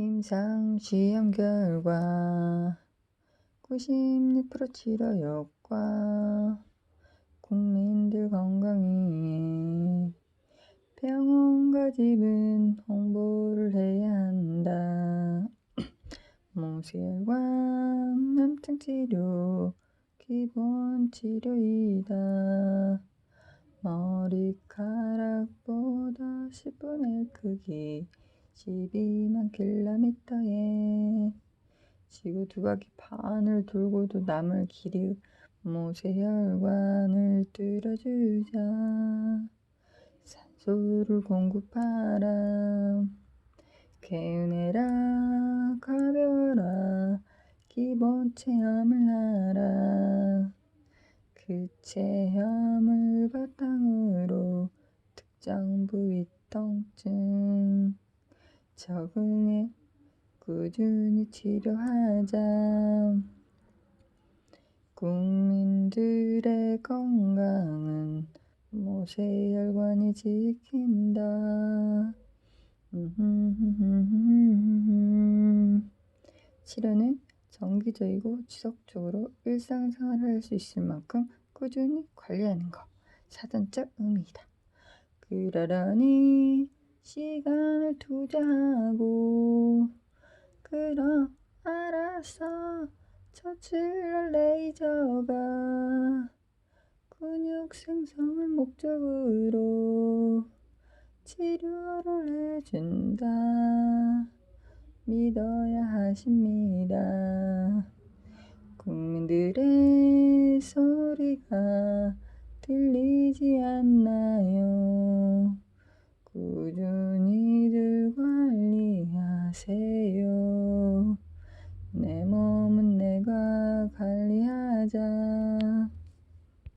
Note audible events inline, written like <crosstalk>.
임상시험 결과 96% 치료 효과 국민들 건강위해 병원과 집은 홍보를 해야 한다. <clears throat> 모세혈관 염증 치료 기본 치료이다. 머리카락보다 10분의 크기 12만 킬로미터에. 지구 두 바퀴 반을 돌고도 남을 길이 모세혈관을 뚫어주자. 산소를 공급하라. 개운해라. 가벼워라. 기본 체험을 하라. 그 체험을 바탕으로 특정 부위 통증 적응해 꾸준히 치료하자. 국민들의 건강은 모세혈관이 지킨다. 치료는 정기적이고 지속적으로 일상생활을 할 수 있을 만큼 꾸준히 관리하는 것. 사전적 의미이다. 그러려니 시간을 투자하고 그럼 알았어 저출혈 레이저가 근육 생성을 목적으로 치료를 해준다. 믿어야 하십니다. 국민들의 소리가 들리지 않나요 하세요. 내 몸은 내가 관리하자.